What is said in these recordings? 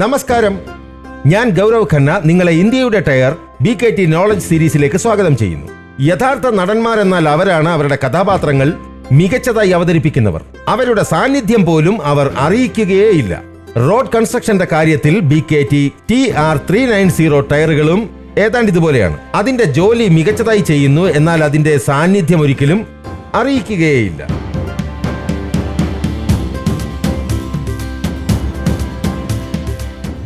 നമസ്കാരം. ഞാൻ ഗൗരവ് ഖന്ന നിങ്ങളെ ഇന്ത്യയുടെ tyre B K T knowledge സീരീസിലേക്ക് സ്വാഗതം ചെയ്യുന്നു. യഥാർത്ഥ നടന്മാരെന്നാൽ അവരാണ് അവരുടെ കഥാപാത്രങ്ങൾ മികച്ചതായി അവതരിപ്പിക്കുന്നവർ. അവരുടെ സാന്നിധ്യം പോലും അവർ അറിയിക്കുകയേയില്ല. റോഡ് കൺസ്ട്രക്ഷന്റെ കാര്യത്തിൽ B K T T R three nine zero ടയറുകളും ഏതാണ്ട് ഇതുപോലെയാണ്. അതിന്റെ ജോലി മികച്ചതായി ചെയ്യുന്നു എന്നാൽ അതിന്റെ സാന്നിധ്യം ഒരിക്കലും അറിയിക്കുകയേയില്ല.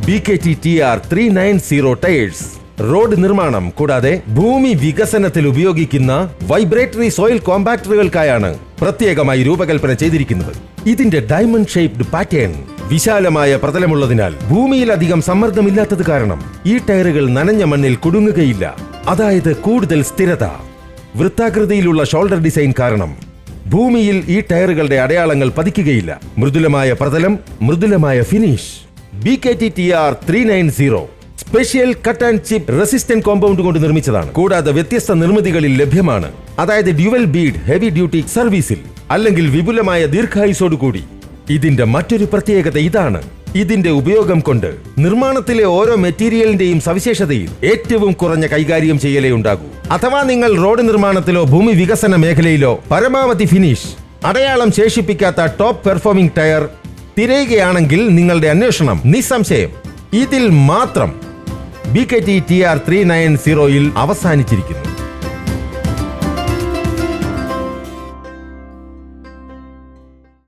B K T T R three nine zero tyres road നിർമ്മാണം കൂടാതെ ഭൂമി വികസനത്തിൽ ഉപയോഗിക്കുന്ന വൈബ്രേറ്ററി സോയിൽ കോമ്പാക്ടറുകൾക്കായാണ് പ്രത്യേകമായി രൂപകൽപ്പന ചെയ്തിരിക്കുന്നത്. ഇതിന്റെ ഡയമണ്ട് ഷേപ്ഡ് പാറ്റേൺ വിശാലമായ പ്രതലമുള്ളതിനാൽ ഭൂമിയിലധികം സമ്മർദ്ദമില്ലാത്തത് കാരണം ഈ ടയറുകൾ നനഞ്ഞ മണ്ണിൽ കുടുങ്ങുകയില്ല. അതായത് കൂടുതൽ സ്ഥിരത. വൃത്താകൃതിയിലുള്ള ഷോൾഡർ ഡിസൈൻ കാരണം ഭൂമിയിൽ ഈ ടയറുകളുടെ അടയാളങ്ങൾ പതിക്കുകയില്ല. മൃദുലമായ പ്രതലം മൃദുലമായ finish B K T T R three nine zero special cut and chip resistant compound കൊണ്ട് നിർമ്മിച്ചതാണ്. കൂടാതെ വ്യത്യസ്ത നിർമ്മിതികളിൽ ലഭ്യമാണ്. അതായത് ഡ്യുവൽ ബീഡ് ഹെവി ഡ്യൂട്ടി സർവീസിൽ അല്ലെങ്കിൽ വിപുലമായ ദീർഘായുസോടുകൂടി ഇതിന്റെ മറ്റൊരു പ്രത്യേകത ഇതാണ്. ഇതിന്റെ ഉപയോഗം കൊണ്ട് നിർമ്മാണത്തിലെ ഓരോ മെറ്റീരിയലിന്റെയും സവിശേഷതയിൽ ഏറ്റവും കുറഞ്ഞ കൈകാര്യം ചെയ്യലേ ഉണ്ടാകൂ. അഥവാ നിങ്ങൾ റോഡ് നിർമ്മാണത്തിലോ ഭൂമി വികസന മേഖലയിലോ പരമാവധി ഫിനിഷ് അടയാളം ശേഷിപ്പിക്കാത്ത ടോപ്പ് പെർഫോമിംഗ് ടയർ തിരയുകയാണെങ്കിൽ നിങ്ങളുടെ അന്വേഷണം നിസ്സംശയം. ഇതിൽ മാത്രം. B K T T R three nine സീറോയിൽ അവസാനിച്ചിരിക്കുന്നു.